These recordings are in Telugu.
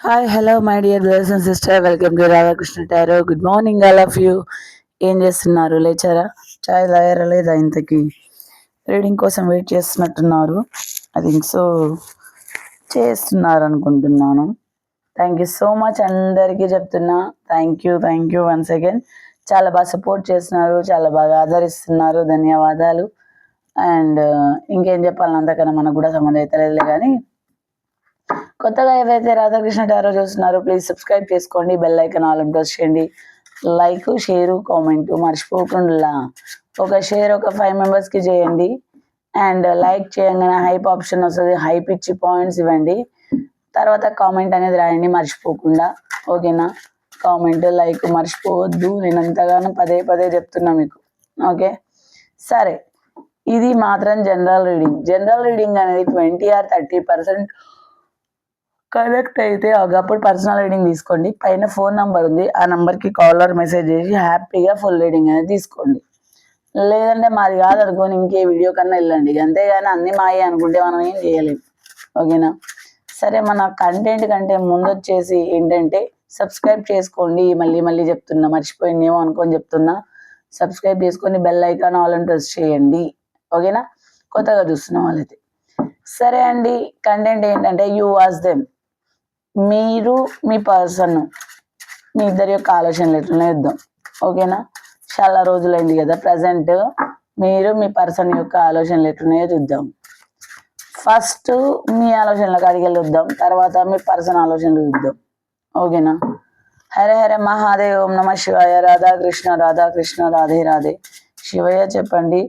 Hi hello my dear brothers and sister welcome to Radhakrishna టైరో good morning all of you ఏం చేస్తున్నారు? లేచారా? చాయ్ తాగారా లేదా ఇంతకి? రీడింగ్ కోసం వెయిట్ చేస్తున్నట్టున్నారు. ఐ థింక్ సో చేస్తున్నారు అనుకుంటున్నాను థ్యాంక్ యూ సో మచ్ అందరికీ చెప్తున్నా. Thank you thank you once again చాలా బాగా సపోర్ట్ చేస్తున్నారు. చాలా బాగా ఆదరిస్తున్నారు. ధన్యవాదాలు. అండ్ uh, ఇంకేం చెప్పాలని అంతకన్నా మనకు కూడా సంబంధం అయితే లేదు కానీ కొత్తగా ఎవరైతే రాధాకృష్ణ టారో చూస్తున్నారో ప్లీజ్ సబ్స్క్రైబ్ చేసుకోండి. బెల్ ఐకన్ ఆల్ ప్రెస్ చేయండి. లైక్ షేరు కామెంట్ మర్చిపోకుండా ఒక షేర్ ఒక ఫైవ్ మెంబర్స్కి చేయండి. అండ్ లైక్ చేయగానే హైప్ ఆప్షన్ వస్తుంది. హైప్ ఇచ్చి పాయింట్స్ ఇవ్వండి. తర్వాత కామెంట్ అనేది రాయండి మర్చిపోకుండా. ఓకేనా కామెంట్ లైక్ మర్చిపోవద్దు. నేను అంతగానో పదే పదే చెప్తున్నా మీకు. ఓకే సరే. ఇది మాత్రం జనరల్ రీడింగ్ జనరల్ రీడింగ్ అనేది twenty or thirty percent connect అయితే ఒకప్పుడు పర్సనల్ రీడింగ్ తీసుకోండి. పైన ఫోన్ నంబర్ ఉంది. ఆ నంబర్కి కాలర్ మెసేజ్ చేసి హ్యాపీగా ఫుల్ రీడింగ్ అనేది తీసుకోండి. లేదంటే మాది కాదు అనుకోని ఇంకే వీడియో కన్నా వెళ్ళండి. అంతేగాని అన్ని మాయే అనుకుంటే మనం ఏం చేయలేము ఓకేనా? సరే మన కంటెంట్ కంటే ముందు వచ్చేసి ఏంటంటే సబ్స్క్రైబ్ చేసుకోండి. మళ్ళీ మళ్ళీ చెప్తున్నా. మర్చిపోయిందేమో అనుకొని చెప్తున్నా. సబ్స్క్రైబ్ చేసుకొని బెల్ ఐకాన్ ఆల్ అని ప్రెస్ చేయండి. ఓకేనా? కొత్తగా చూస్తున్న వాళ్ళైతే. సరే అండి. కంటెంట్ ఏంటంటే యూ వాస్ దెమ్ మీరు మీ పర్సన్ మీ ఇద్దరి యొక్క ఆలోచనలు ఎట్లనే ఇద్దాం ఓకేనా? చాలా రోజులైంది కదా ప్రజెంట్ మీరు మీ పర్సన్ యొక్క ఆలోచనలు ఎట్లున్నాయో చూద్దాం. ఫస్ట్ మీ ఆలోచనలకు అడిగెళ్ళి చూద్దాం తర్వాత మీ పర్సన్ ఆలోచనలు చూద్దాం. ఓకేనా? హరే హరే మహాదేవ్ ఓం నమ శివాయ రాధాకృష్ణ రాధాకృష్ణ రాధే రాధే శివయ్య చెప్పండి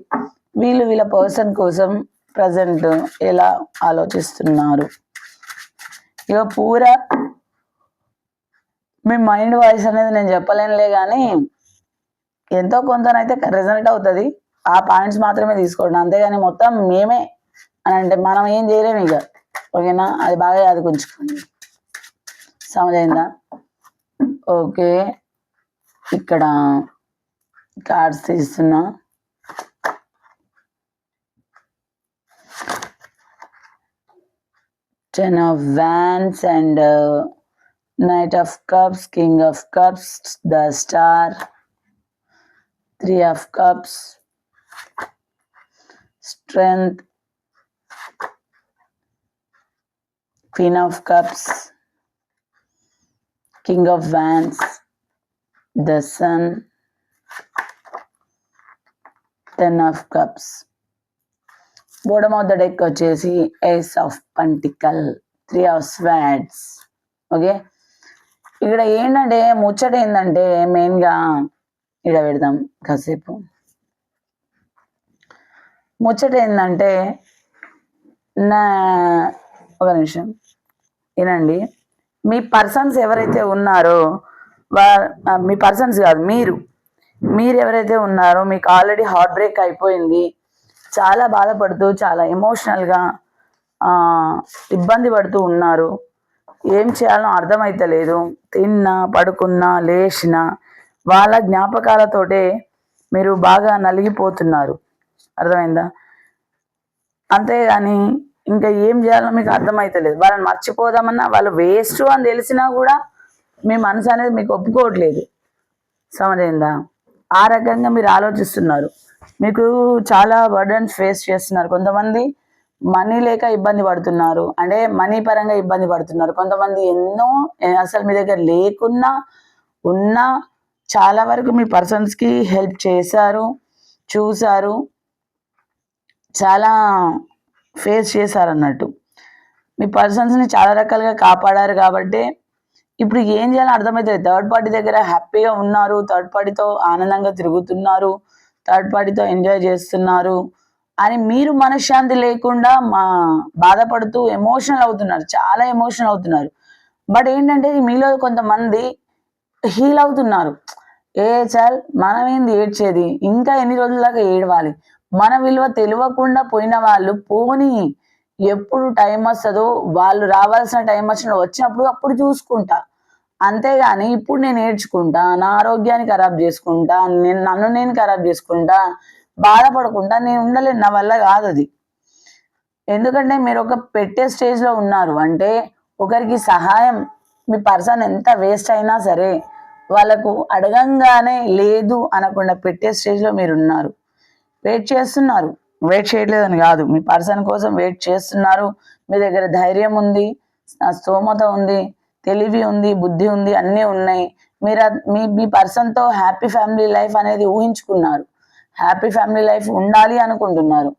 వీళ్ళు వీళ్ళ పర్సన్ కోసం ప్రజెంట్ ఎలా ఆలోచిస్తున్నారు? ఇక పూరా మీ మైండ్ వాయిస్ అనేది నేను చెప్పలేనులే కానీ ఎంతో కొంతనైతే రిజల్ట్ అవుతుంది. ఆ పాయింట్స్ మాత్రమే తీసుకోండి. అంతేగాని మొత్తం మేమే అని అంటే మనం ఏం చేయలేము ఇక ఓకేనా? అది బాగా యాదకుంచుకోండి. సమజైందా? ఓకే. ఇక్కడ కార్డ్స్ తీస్తున్నా. Ten of wands and uh, knight of cups king of cups the star three of cups. Strength. Queen of cups. King of wands the sun. Ten of cups bottom of the deck వచ్చేసి ace of pentacle three of swords okay ఇక్కడ ఏంటంటే ముచ్చట ఏంటంటే మెయిన్గా ఇక్కడ పెడదాం కాసేపు. ముచ్చట ఏంటంటే నా ఒక నిమిషం. వినండి. మీ పర్సన్స్ ఎవరైతే ఉన్నారో వా మీ పర్సన్స్ కాదు మీరు. మీరు ఎవరైతే ఉన్నారో మీకు ఆల్రెడీ హార్ట్ బ్రేక్ అయిపోయింది. చాలా బాధపడుతూ చాలా ఎమోషనల్గా ఇబ్బంది పడుతూ ఉన్నారు. ఏం చేయాలో అర్థమైతలేదు. తిన్నా పడుకున్నా లేచినా వాళ్ళ జ్ఞాపకాలతోటే మీరు బాగా నలిగిపోతున్నారు. అర్థమైందా? అంతేగాని ఇంకా ఏం చేయాలో మీకు అర్థమైతలేదు. వాళ్ళని మర్చిపోదామన్నా వాళ్ళు వేస్ట్ అని తెలిసినా కూడా మీ మనసు అనేది మీకు ఒప్పుకోవట్లేదు. సమజైందా ఆ రకంగా మీరు ఆలోచిస్తున్నారు. మీకు చాలా బర్డన్స్ ఫేస్ చేస్తున్నారు. కొంతమంది మనీ లేక ఇబ్బంది పడుతున్నారు. అంటే మనీ పరంగా ఇబ్బంది పడుతున్నారు. కొంతమంది ఎన్నో అసలు మీ దగ్గర లేకున్నా ఉన్నా చాలా వరకు మీ పర్సన్స్కి హెల్ప్ చేశారు చూశారు చాలా ఫేస్ చేశారు అన్నట్టు మీ పర్సన్స్ని చాలా రకాలుగా కాపాడారు కాబట్టి ఇప్పుడు ఏం చేయాలో అర్థమవుతుంది థర్డ్ పార్టీ దగ్గర హ్యాపీగా ఉన్నారు థర్డ్ పార్టీతో ఆనందంగా తిరుగుతున్నారు థర్డ్ పార్టీతో ఎంజాయ్ చేస్తున్నారు అని మీరు మనశ్శాంతి లేకుండా మా బాధపడుతూ ఎమోషనల్ అవుతున్నారు. చాలా ఎమోషనల్ అవుతున్నారు. బట్ ఏంటంటే మీలో కొంతమంది హీల్ అవుతున్నారు. ఏ చాల్ మనం ఏంది ఏడ్చేది? ఇంకా ఎన్ని రోజుల దాకా ఏడవాలి? మన విలువ తెలియకుండా పోయిన వాళ్ళు పోని ఎప్పుడు టైం వస్తుందో వాళ్ళు రావాల్సిన టైం వచ్చిన వచ్చినప్పుడు అప్పుడు చూసుకుంటా. అంతేగాని ఇప్పుడు నేను ఏడ్చుకుంటా నా ఆరోగ్యాన్ని ఖరాబ్ చేసుకుంటా నేను నన్ను నేను ఖరాబ్ చేసుకుంటా బాధపడకుండా నేను ఉండలేను నా వల్ల కాదు అది. ఎందుకంటే మీరు ఒక పెట్టే స్టేజ్లో ఉన్నారు అంటే ఒకరికి సహాయం మీ పర్సన్ ఎంత వేస్ట్ అయినా సరే వాళ్ళకు అడగంగానే లేదు అనకుండా పెట్టే స్టేజ్లో మీరు ఉన్నారు. వెయిట్ చేస్తున్నారు. వెయిట్ చేయట్లేదని కాదు. మీ పర్సన్ కోసం వెయిట్ చేస్తున్నారు. మీ దగ్గర ధైర్యం ఉంది స్తోమత ఉంది తెలివి ఉంది బుద్ధి ఉంది అన్నీ ఉన్నాయి. మీరు మీ మీ పర్సన్తో హ్యాపీ ఫ్యామిలీ లైఫ్ అనేది ఊహించుకున్నారు. హ్యాపీ ఫ్యామిలీ లైఫ్ ఉండాలి అనుకుంటున్నారు.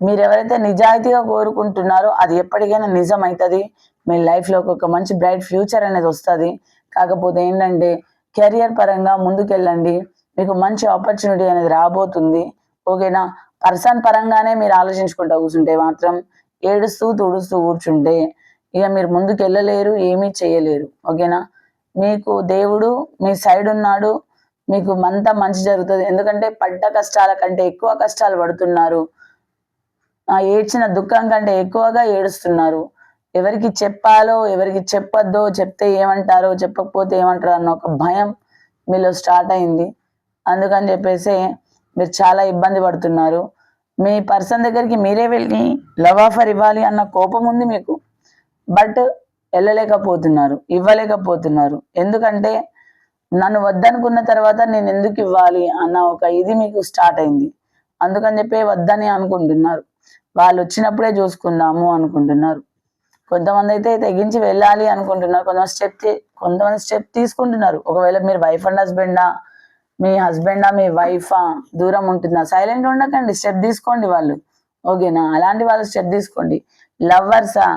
మీరు ఎవరైతే నిజాయితీగా కోరుకుంటున్నారో అది ఎప్పటికైనా నిజం అవుతుంది మీ లైఫ్లోకి ఒక మంచి బ్రైట్ ఫ్యూచర్ అనేది వస్తుంది. కాకపోతే ఏంటంటే కెరియర్ పరంగా ముందుకెళ్ళండి. మీకు మంచి ఆపర్చునిటీ అనేది రాబోతుంది. ఓకేనా పర్సన్ పరంగానే మీరు ఆలోచించుకుంటూ కూర్చుంటే మాత్రం ఏడుస్తూ తుడుస్తూ కూర్చుంటే ఇక మీరు ముందుకు వెళ్ళలేరు ఏమీ చేయలేరు. ఓకేనా? మీకు దేవుడు మీ సైడ్ ఉన్నాడు మీకు అంతా మంచి జరుగుతుంది. ఎందుకంటే పడ్డ కష్టాల కంటే ఎక్కువ కష్టాలు పడుతున్నారు. ఆ ఏడ్చిన దుఃఖం కంటే ఎక్కువగా ఏడుస్తున్నారు. ఎవరికి చెప్పాలో ఎవరికి చెప్పొద్దో చెప్తే ఏమంటారో చెప్పకపోతే ఏమంటారో అన్న ఒక భయం మీలో స్టార్ట్ అయింది. అందుకని చెప్పేసి మీరు చాలా ఇబ్బంది పడుతున్నారు. మీ పర్సన్ దగ్గరికి మీరే వెళ్ళి లవ్ ఆఫర్ ఇవ్వాలి అన్న కోపం ఉంది మీకు. బట్ వెళ్ళలేకపోతున్నారు ఇవ్వలేకపోతున్నారు. ఎందుకంటే నన్ను వద్దనుకున్న తర్వాత నేను ఎందుకు ఇవ్వాలి అన్న ఒక ఇది మీకు స్టార్ట్ అయింది. అందుకని చెప్పి వద్దని అనుకుంటున్నారు. వాళ్ళు వచ్చినప్పుడే చూసుకుందాము అనుకుంటున్నారు. కొంతమంది అయితే తెగించి వెళ్ళాలి అనుకుంటున్నారు. కొంతమంది స్టెప్ కొంతమంది స్టెప్ తీసుకుంటున్నారు. ఒకవేళ మీరు వైఫ్ అండ్ హస్బెండా మీ హస్బెండా మీ వైఫా దూరం ఉంటుందా సైలెంట్ ఉండకండి. స్టెప్ తీసుకోండి వాళ్ళు. ఓకేనా? అలాంటి వాళ్ళు స్టెప్ తీసుకోండి. లవ్వర్సా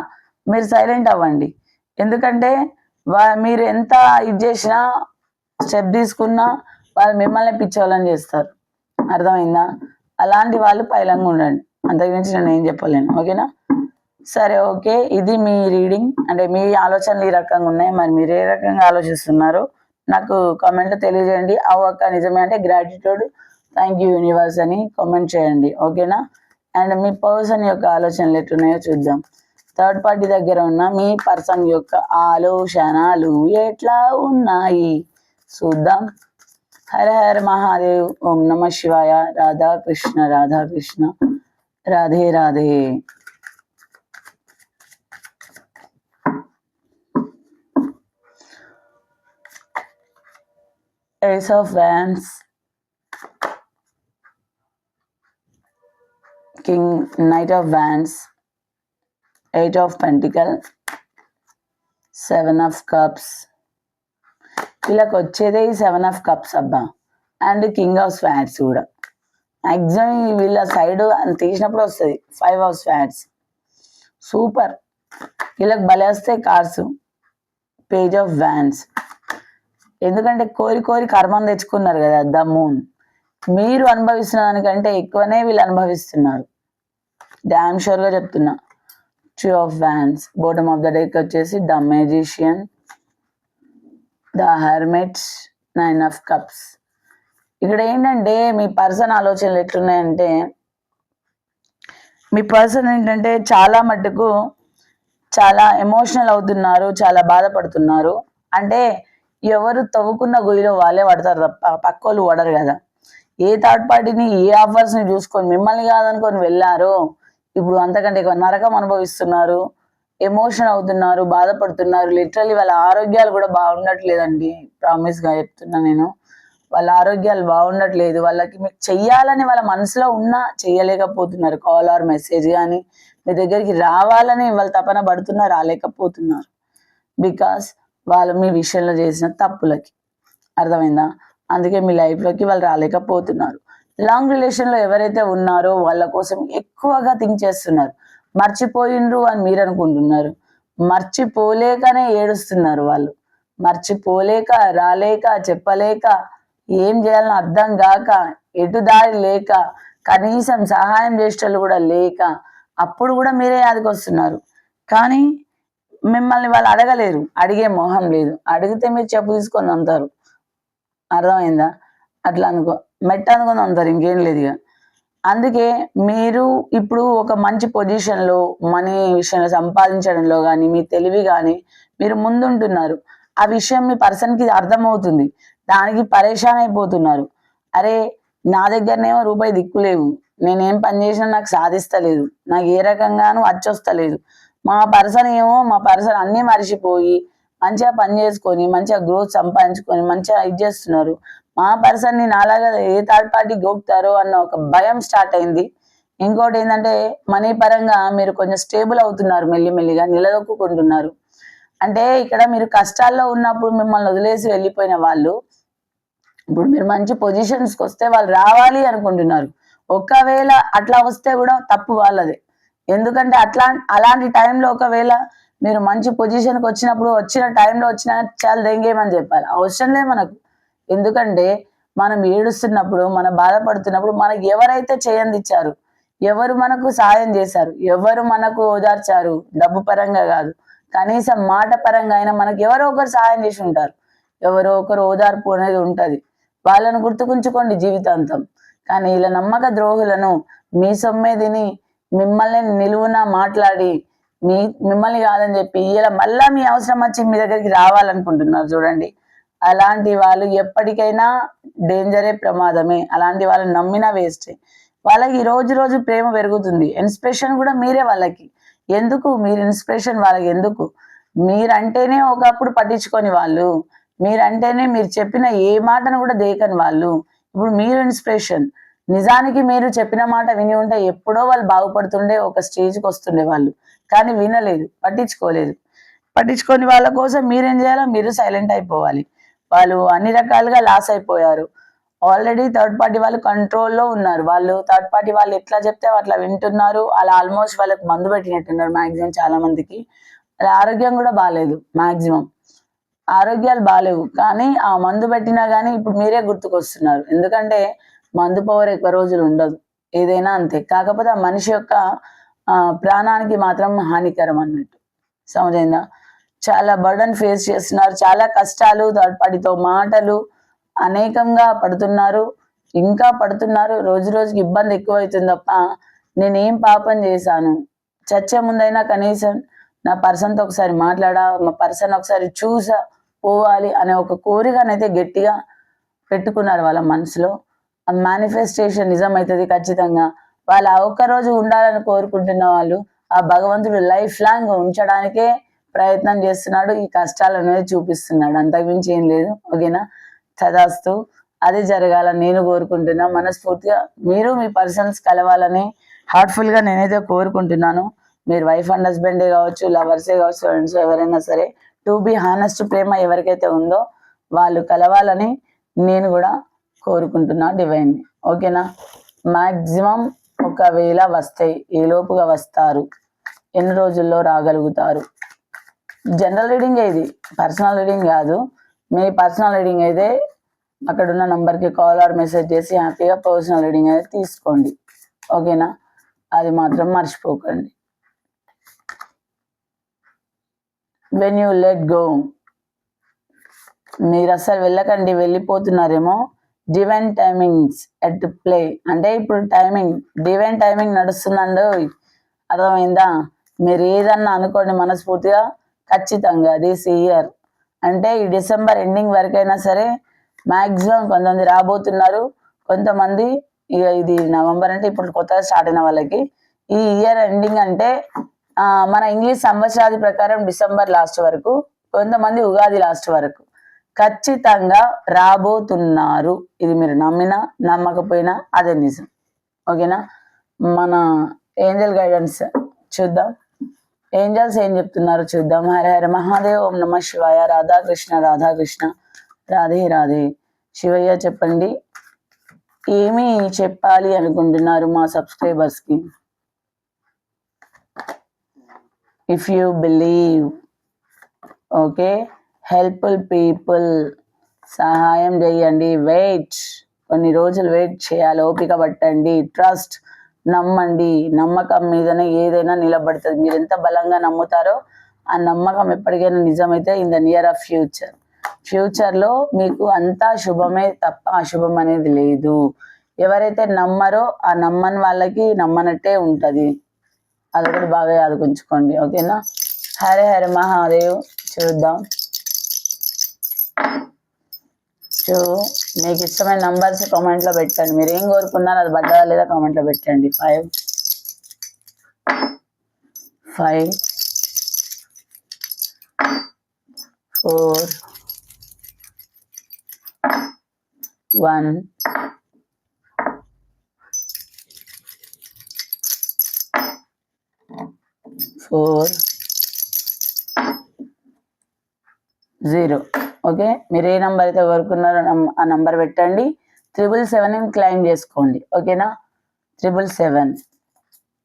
మీరు సైలెంట్ అవ్వండి. ఎందుకంటే వా మీరు ఎంత ఇది చేసినా స్టెప్ తీసుకున్నా వాళ్ళు మిమ్మల్ని పిచ్చోళ్ళని చేస్తారు. అర్థమైందా? అలాంటి వాళ్ళు పైలంగా ఉండండి. అంతకుమించి నేను ఏం చెప్పలేను. ఓకేనా? సరే ఓకే. ఇది మీ రీడింగ్ అంటే మీ ఆలోచనలు ఈ రకంగా ఉన్నాయి. మరి మీరు ఏ రకంగా ఆలోచిస్తున్నారు? నాకు కామెంట్ తెలియజేయండి. ఆ ఒక్క నిజమే అంటే గ్రాటిట్యూడ్ థ్యాంక్ యూ యూనివర్స్ అని కామెంట్ చేయండి. ఓకేనా? అండ్ మీ పర్సన్ యొక్క ఆలోచనలు ఎట్లున్నాయో చూద్దాం. థర్డ్ పార్టీ దగ్గర ఉన్న మీ పర్సన్ యొక్క ఆలోచనలు ఎట్లా ఉన్నాయి? చూద్దాం. హర హర మహాదేవ్. ఓం నమ శివాయ. Radha Krishna Radha Krishna Radhe Radhe. Ace of Wands, King, Knight of Wands, eight of pentacle seven of cups వీళ్ళకి వచ్చేదే ఈ సెవెన్ ఆఫ్ కప్స్ అబ్బా. అండ్ కింగ్ ఆఫ్ స్వాట్స్ కూడా. మ్యాక్సిమం వీళ్ళ సైడ్ తీసినప్పుడు వస్తుంది. ఫైవ్ ఆఫ్ స్వాట్స్ సూపర్ వీళ్ళకి భలే వస్తాయి కార్స్ పేజ్ ఆఫ్ వ్యాన్స్ ఎందుకంటే కోరి కోరి కర్మం తెచ్చుకున్నారు కదా ద మూన్ మీరు అనుభవిస్తున్న దానికంటే ఎక్కువనే వీళ్ళు అనుభవిస్తున్నారు. డ్యామ్ షూర్గా చెప్తున్నా. Three of wands bottom of the deck వచ్చేసి the magician the hermits nine of cups ఇక్కడ ఏంటంటే మీ పర్సన్ ఆలోచనలు ఎట్లున్నాయంటే మీ పర్సన్ ఏంటంటే చాలా మట్టుకు చాలా ఎమోషనల్ అవుతున్నారు చాలా బాధపడుతున్నారు. అంటే ఎవరు తవ్వుకున్న గొయ్యిలో వాళ్ళే పడతారు తప్ప పక్కోళ్ళు పడరు కదా. ఏ థర్డ్ పార్టీని ఏ ఆఫర్స్ని చూసుకొని మిమ్మల్ని కాదనుకొని వెళ్ళారో ఇప్పుడు అంతకంటే ఎక్కువ నరకం అనుభవిస్తున్నారు ఎమోషన్ అవుతున్నారు బాధపడుతున్నారు. లిటరలీ వాళ్ళ ఆరోగ్యాలు కూడా బాగుండట్లేదండి. ప్రామిస్గా చెప్తున్నా నేను. వాళ్ళ ఆరోగ్యాలు బాగుండట్లేదు. వాళ్ళకి మీకు చెయ్యాలని వాళ్ళ మనసులో ఉన్నా చేయలేకపోతున్నారు కాల్ ఆర్ మెసేజ్ కానీ మీ దగ్గరికి రావాలని వాళ్ళు తపన పడుతున్నా రాలేకపోతున్నారు. బికాస్ వాళ్ళు మీ విషయంలో చేసిన తప్పులకి. అర్థమైందా? అందుకే మీ లైఫ్లోకి వాళ్ళు రాలేకపోతున్నారు. లాంగ్ రిలేషన్లో ఎవరైతే ఉన్నారో వాళ్ళ కోసం ఎక్కువగా థింక్ చేస్తున్నారు. మర్చిపోయిండ్రు అని మీరు అనుకుంటున్నారు. మర్చిపోలేకనే ఏడుస్తున్నారు వాళ్ళు. మర్చిపోలేక రాలేక చెప్పలేక ఏం చేయాలని అర్థం కాక ఎటు దారి లేక కనీసం సహాయం చేసేటోళ్ళు కూడా లేక అప్పుడు కూడా మీరే వస్తున్నారు. కానీ మిమ్మల్ని వాళ్ళు అడగలేరు. అడిగే మొహం లేదు. అడిగితే మీరు చెప్పు తీసుకొని అంటారు. అర్థమైందా? అట్లా అనుకో మెట్ అనుకొని అంటారు ఇంకేం లేదు ఇక. అందుకే మీరు ఇప్పుడు ఒక మంచి పొజిషన్లో మనీ విషయంలో సంపాదించడంలో కానీ మీ తెలివి కానీ మీరు ముందుంటున్నారు. ఆ విషయం మీ పర్సన్కి అర్థమవుతుంది. దానికి పరేషాన్ అయిపోతున్నారు. అరే నా దగ్గరనేమో రూపాయి దిక్కులేవు నేనేం పని చేసినా నాకు సాధిస్తలేదు. నాకు ఏ రకంగానూ వచ్చొస్తలేదు మా పర్సన్ ఏమో మా పర్సన్ అన్నీ మరిచిపోయి మంచిగా పని చేసుకొని మంచిగా గ్రోత్ సంపాదించుకొని మంచిగా ఇది చేస్తున్నారు. మా పర్సన్ని నాలాగా ఏ థర్డ్ పార్టీ గోపుతారో అన్న ఒక భయం స్టార్ట్ అయింది. ఇంకోటి ఏంటంటే మనీ పరంగా మీరు కొంచెం స్టేబుల్ అవుతున్నారు మెల్లిమెల్లిగా నిలదొక్కుంటున్నారు అంటే ఇక్కడ మీరు కష్టాల్లో ఉన్నప్పుడు మిమ్మల్ని వదిలేసి వెళ్ళిపోయిన వాళ్ళు ఇప్పుడు మీరు మంచి పొజిషన్స్కి వస్తే వాళ్ళు రావాలి అనుకుంటున్నారు. ఒకవేళ అట్లా వస్తే కూడా తప్పు వాళ్ళదే. ఎందుకంటే అట్లా అలాంటి టైంలో ఒకవేళ మీరు మంచి పొజిషన్కి వచ్చినప్పుడు వచ్చిన టైంలో వచ్చిన చాలా దెంగేమని చెప్పాలి. అవసరం లేదు మనకు. ఎందుకంటే మనం ఏడుస్తున్నప్పుడు మనం బాధపడుతున్నప్పుడు మనకు ఎవరైతే చేయందిచ్చారు ఎవరు మనకు సాయం చేశారు ఎవరు మనకు ఓదార్చారు డబ్బు పరంగా కాదు కనీసం మాట పరంగా అయినా మనకు ఎవరో ఒకరు సాయం చేసి ఉంటారు. ఎవరో ఒకరు ఓదార్పు అనేది ఉంటుంది. వాళ్ళను గుర్తుకుంచుకోండి జీవితాంతం. కానీ ఇలా నమ్మక ద్రోహులను మీ సొమ్మేదిని మిమ్మల్ని నిలువున మాట్లాడి మీ మిమ్మల్ని కాదని చెప్పి ఇలా మళ్ళా మీ అవసరం వచ్చి మీ దగ్గరికి రావాలనుకుంటున్నారు చూడండి. అలాంటి వాళ్ళు ఎప్పటికైనా డేంజరే ప్రమాదమే. అలాంటి వాళ్ళని నమ్మినా వేస్టే. వాళ్ళకి రోజు రోజు ప్రేమ పెరుగుతుంది. ఇన్స్పిరేషన్ కూడా మీరే వాళ్ళకి. ఎందుకు? మీరు ఇన్స్పిరేషన్ వాళ్ళకి ఎందుకు? మీరంటేనే ఒకప్పుడు పట్టించుకొని వాళ్ళు. మీరంటేనే మీరు చెప్పిన ఏ మాటను కూడా దేకని వాళ్ళు. ఇప్పుడు మీరు ఇన్స్పిరేషన్. నిజానికి మీరు చెప్పిన మాట విని ఉంటే ఎప్పుడో వాళ్ళు బాగుపడుతుండే ఒక స్టేజ్కి వస్తుండే వాళ్ళు. కానీ వినలేదు. పట్టించుకోలేదు. పట్టించుకొని వాళ్ళ కోసం మీరేం చేయాలో మీరు సైలెంట్ అయిపోవాలి. వాళ్ళు అన్ని రకాలుగా లాస్ అయిపోయారు. ఆల్రెడీ థర్డ్ పార్టీ వాళ్ళు కంట్రోల్లో ఉన్నారు. వాళ్ళు థర్డ్ పార్టీ వాళ్ళు ఎట్లా చెప్తే అట్లా వింటున్నారు. అలా ఆల్మోస్ట్ వాళ్ళకి మందు పెట్టినట్టున్నారు మాక్సిమం చాలా మందికి. అలా ఆరోగ్యం కూడా బాగాలేదు మాక్సిమం ఆరోగ్యాలు బాగాలేవు కానీ ఆ మందు పెట్టినా కానీ ఇప్పుడు మీరే గుర్తుకొస్తున్నారు. ఎందుకంటే మందు పవర్ ఎక్కువ రోజులు ఉండదు. ఏదైనా అంతే. కాకపోతే ఆ మనిషి యొక్క ప్రాణానికి మాత్రం హానికరం అన్నట్టు. సమజైందా చాలా బర్డన్ ఫేస్ చేస్తున్నారు. చాలా కష్టాలు వాటితో మాటలు అనేకంగా పడుతున్నారు. ఇంకా పడుతున్నారు. రోజు రోజుకి ఇబ్బంది ఎక్కువైతుంది తప్ప నేనేం పాపం చేశాను? చచ్చే ముందైనా కనీసం నా పర్సన్తో ఒకసారి మాట్లాడా? మా పర్సన్ ఒకసారి చూసా పోవాలి అనే ఒక కోరికనైతే గట్టిగా పెట్టుకున్నారు వాళ్ళ మనసులో. ఆ మేనిఫెస్టేషన్ నిజమవుతుంది ఖచ్చితంగా. వాళ్ళు ఒక్కరోజు ఒక్క రోజు ఉండాలని కోరుకుంటున్న వాళ్ళు ఆ భగవంతుడు లైఫ్ లాంగ్ ఉంచడానికే ప్రయత్నం చేస్తున్నాడు ఈ కష్టాలు అనేది చూపిస్తున్నాడు. అంతకుమించి ఏం లేదు. ఓకేనా? తదాస్తు. అది జరగాలని నేను కోరుకుంటున్నా. మనస్ఫూర్తిగా మీరు మీ పర్సన్స్ కలవాలని హార్ట్ఫుల్గా నేనైతే కోరుకుంటున్నాను. మీరు వైఫ్ అండ్ హస్బెండే కావచ్చు లవర్సే కావచ్చు ఫ్రెండ్స్ ఎవరైనా సరే టు బి హానెస్ట్ ప్రేమ ఎవరికైతే ఉందో వాళ్ళు కలవాలని నేను కూడా కోరుకుంటున్నా డివైన్. ఓకేనా? మ్యాక్సిమం ఒకవేళ వస్తాయి ఏ లోపుగా వస్తారు? ఎన్ని రోజుల్లో రాగలుగుతారు? జనరల్ రీడింగ్ ఇది? పర్సనల్ రీడింగ్ కాదు. మీ పర్సనల్ రీడింగ్ అయితే అక్కడ ఉన్న నెంబర్కి కాల్ ఆర్ మెసేజ్ చేసి హ్యాపీగా పర్సనల్ రీడింగ్ అయితే తీసుకోండి. ఓకేనా? అది మాత్రం మర్చిపోకండి. వెన్ యూ లెట్ గో మీరు అసలు వెళ్ళకండి వెళ్ళిపోతున్నారేమో. డివైన్ టైమింగ్స్ ఎట్ ప్లే అంటే ఇప్పుడు టైమింగ్ డివైన్ టైమింగ్ నడుస్తుందండి అర్థమైందా? మీరు ఏదన్నా అనుకోండి మనస్ఫూర్తిగా ఖచ్చితంగా దిస్ ఇయర్ అంటే ఈ డిసెంబర్ ఎండింగ్ వరకైనా సరే మ్యాక్సిమం కొంతమంది రాబోతున్నారు. కొంతమంది ఇక ఇది నవంబర్ అంటే ఇప్పుడు కొత్తగా స్టార్ట్ అయిన వాళ్ళకి. ఈ ఇయర్ ఎండింగ్ అంటే మన ఇంగ్లీష్ సంవత్సరాది ప్రకారం డిసెంబర్ లాస్ట్ వరకు కొంతమంది ఉగాది లాస్ట్ వరకు ఖచ్చితంగా రాబోతున్నారు. ఇది మీరు నమ్మినా నమ్మకపోయినా అదే నిజం. ఓకేనా? మన ఏంజల్ గైడెన్స్ చూద్దాం. ఏంజల్స్ ఏం చెప్తున్నారు చూద్దాం. హర హర మహాదేవ్ ఓం నమ శివాయ. రాధాకృష్ణ రాధాకృష్ణ. రాధే రాధే. శివయ్య చెప్పండి. ఏమి చెప్పాలి అనుకుంటున్నారు మా సబ్స్క్రైబర్స్కి if you believe okay. Helpful people సహాయం చేయండి. వెయిట్ కొన్ని రోజులు వెయిట్ చేయాలి. ఓపిక పట్టండి. ట్రస్ట్ నమ్మండి. నమ్మకం మీదనే ఏదైనా నిలబడుతుంది. మీరు ఎంత బలంగా నమ్ముతారో ఆ నమ్మకం ఎప్పటికైనా నిజమైతే in the near of future. ఫ్యూచర్లో మీకు అంతా శుభమే తప్ప అశుభం అనేది లేదు. ఎవరైతే నమ్మరో ఆ నమ్మని వాళ్ళకి నమ్మనట్టే ఉంటది. అదొకటి బాగా ఆదుకుంచుకోండి ఓకేనా? హరే హరే మహాదేవ్. చూద్దాం. సో మీకు ఇష్టమైన నంబర్స్ కామెంట్లో పెట్టండి. మీరు ఏం కోరుకున్నారో అది పడ్డా లేదా కామెంట్లో పెట్టండి. Five five four one four zero okay? మీరు ఏ నంబర్ అయితే కోరుకున్నారో ఆ నంబర్ పెట్టండి. త్రిబుల్ సెవెన్ క్లైమ్ చేసుకోండి. ఓకేనా? త్రిబుల్ సెవెన్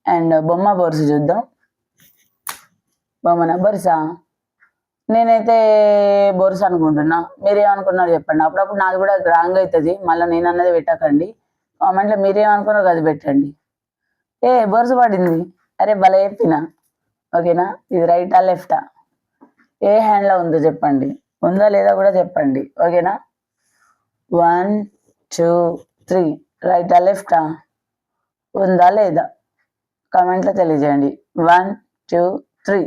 అండ్ బొమ్మ బొరుసు చూద్దాం. బొమ్మన బొరుసా నేనైతే బొరుసు అనుకుంటున్నా. మీరేమనుకున్నారు చెప్పండి. అప్పుడప్పుడు నాది కూడా రాంగ్ అవుతుంది మళ్ళీ నేను అన్నది పెట్టకండి. కామెంట్లో మీరేమనుకున్నారో అది పెట్టండి. ఏ బొరుసు పడింది. అరే భలే చెప్పిన. ఓకేనా? ఇది రైటా లెఫ్టా ఏ హ్యాండ్లో ఉందో చెప్పండి. ఉందా లేదా కూడా చెప్పండి. ఓకేనా? వన్ టూ త్రీ రైటా లెఫ్టా ఉందా లేదా? కమెంట్లో తెలియజేయండి. వన్ టూ త్రీ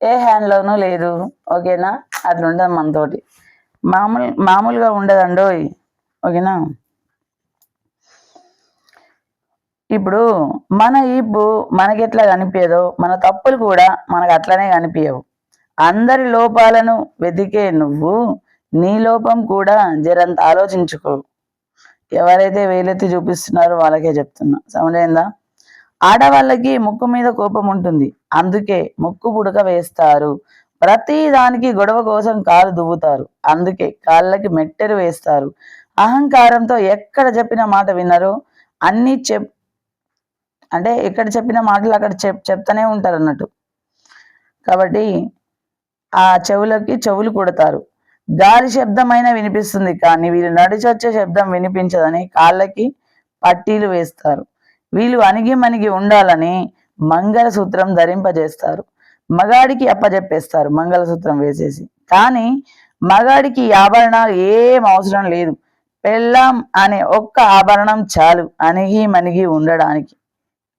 ఏ హ్యాండ్లోనూ లేదు. ఓకేనా? అట్లా ఉండదు మనతోటి. మామూలు మామూలుగా ఉండదండోయ్ ఓకేనా? ఇప్పుడు మన ఈపు మనకి ఎట్లా కనిపించదో మన తప్పులు కూడా మనకు అట్లనే కనిపించవు అందరి లోపాలను వెతికే నువ్వు నీ లోపం కూడా జరంత ఆలోచించుకో. ఎవరైతే వేలెత్తి చూపిస్తున్నారో వాళ్ళకే చెప్తున్నా. సమజైందా ఆడవాళ్ళకి ముక్కు మీద కోపం ఉంటుంది. అందుకే ముక్కు పుడక వేస్తారు. ప్రతి దానికి గొడవ కోసం కాలు దువ్వుతారు. అందుకే కాళ్ళకి మెట్టెలు వేస్తారు. అహంకారంతో ఎక్కడ చెప్పిన మాట వినరు అన్ని చెప్ అంటే ఎక్కడ చెప్పిన మాటలు అక్కడ చెప్ చెప్తానే ఉంటారు అన్నట్టు కాబట్టి ఆ చెవులకి చెవులు కొడతారు. గాలి శబ్దమైన వినిపిస్తుంది కానీ వీళ్ళు నడిచొచ్చే శబ్దం వినిపించదని కాళ్ళకి పట్టీలు వేస్తారు. వీళ్ళు అణిగి మణిగి ఉండాలని మంగళసూత్రం ధరింపజేస్తారు. మగాడికి అప్పజెప్పేస్తారు మంగళసూత్రం వేసేసి. కానీ మగాడికి ఈ ఆభరణాలు ఏం అవసరం లేదు. పెళ్ళాం అనే ఒక్క ఆభరణం చాలు అణిగి మణిగి ఉండడానికి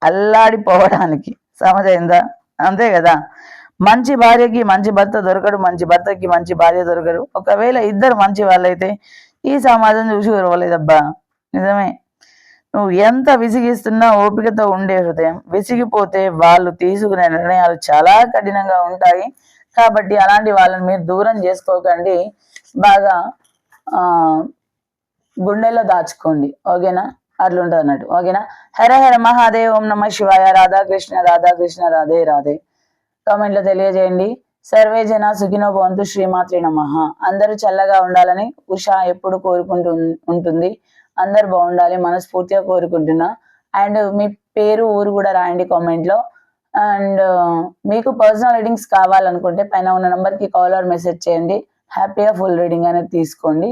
అల్లాడిపోవడానికి. సమజైందా? అంతే కదా? మంచి భార్యకి మంచి భర్త దొరకడు మంచి భర్తకి మంచి భార్య దొరకడు. ఒకవేళ ఇద్దరు మంచి వాళ్ళైతే ఈ సమాజం చూసి ఉరవలేదబ్బా నిజమే. నువ్వు ఎంత విసిగిస్తున్నా ఓపికతో ఉండే హృదయం. విసిగిపోతే వాళ్ళు తీసుకునే నిర్ణయాలు చాలా కఠినంగా ఉంటాయి. కాబట్టి అలాంటి వాళ్ళని మీరు దూరం చేసుకోకండి. బాగా ఆ గుండెల్లో దాచుకోండి. ఓకేనా? అట్లుంటుంది అన్నట్టు ఓకేనా? హర హర మహాదేవ్. ఓం నమ శివాయ. రాధాకృష్ణ రాధాకృష్ణ రాధే రాధే. కామెంట్లో తెలియజేయండి. సర్వే జన సుఖినో భవంతు శ్రీమాత్రి నమ. అందరూ చల్లగా ఉండాలని ఉష ఎప్పుడు కోరుకుంటూ ఉంటుంది. అందరు బాగుండాలి మనస్ఫూర్తిగా కోరుకుంటున్నా. అండ్ మీ పేరు ఊరు కూడా రాయండి కామెంట్లో. అండ్ మీకు పర్సనల్ రీడింగ్స్ కావాలనుకుంటే పైన ఉన్న నెంబర్కి కాల్ ఆర్ మెసేజ్ చేయండి. హ్యాపీగా ఫుల్ రీడింగ్ అనేది తీసుకోండి.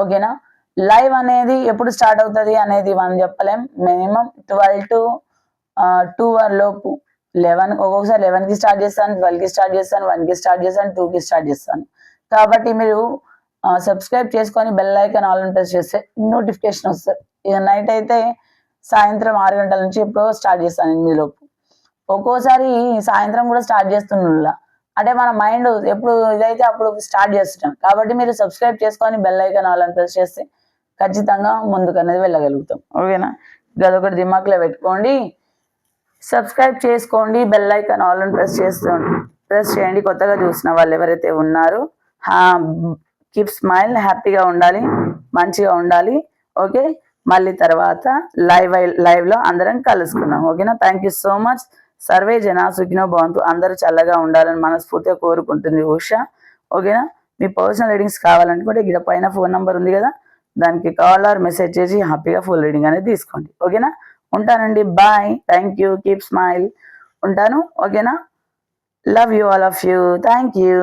ఓకేనా? లైవ్ అనేది ఎప్పుడు స్టార్ట్ అవుతుంది అనేది మనం చెప్పలేం. Minimum twelve to two hour లోపు. లెవెన్ ఒక్కొక్కసారి లెవెన్కి స్టార్ట్ చేస్తాను ట్వెల్వ్కి స్టార్ట్ చేస్తాను వన్కి స్టార్ట్ చేస్తాను టూ కి స్టార్ట్ చేస్తాను. కాబట్టి మీరు సబ్స్క్రైబ్ చేసుకొని బెల్ ఐకాన్ ఆల్ ప్రెస్ చేస్తే నోటిఫికేషన్ వస్తుంది. ఇక నైట్ అయితే సాయంత్రం ఆరు గంటల నుంచి ఎప్పుడో స్టార్ట్ చేస్తాను ఎనిమిది లోపు. ఒక్కోసారి సాయంత్రం కూడా స్టార్ట్ చేస్తున్నా అంటే మన మైండ్ ఎప్పుడు ఇదైతే అప్పుడు స్టార్ట్ చేస్తున్నాం కాబట్టి మీరు సబ్స్క్రైబ్ చేసుకొని బెల్ ఐకాన్ ఆల్ ప్రెస్ చేస్తే ఖచ్చితంగా ముందుకు అనేది వెళ్ళగలుగుతాం. ఓకేనా? గదొకటి దిమాక్లో పెట్టుకోండి. సబ్స్క్రైబ్ చేసుకోండి బెల్ ఐకాన్ ఆల్ అని ప్రెస్ చేస్తూ ప్రెస్ చేయండి. కొత్తగా చూసిన వాళ్ళు ఎవరైతే ఉన్నారో కీప్ స్మైల్ హ్యాపీగా ఉండాలి మంచిగా ఉండాలి. ఓకే? మళ్ళీ తర్వాత లైవ్ లైవ్లో అందరం కలుసుకుందాం. ఓకేనా థ్యాంక్ యూ సో మచ్ సర్వే జనా సుఖినో భవంతు. అందరూ చల్లగా ఉండాలని మనస్ఫూర్తిగా కోరుకుంటుంది ఉష. ఓకేనా మీ పర్సనల్ రీడింగ్స్ కావాలనుకుంటే ఇక్కడ పైన ఫోన్ నెంబర్ ఉంది కదా దానికి కాల్ ఆర్ మెసేజ్ చేసి హ్యాపీగా ఫుల్ రీడింగ్ అనేది తీసుకోండి. ఓకేనా ఉంటానండి. Bye thank you keep smile ఉంటాను. ఓకేనా love you all of you thank you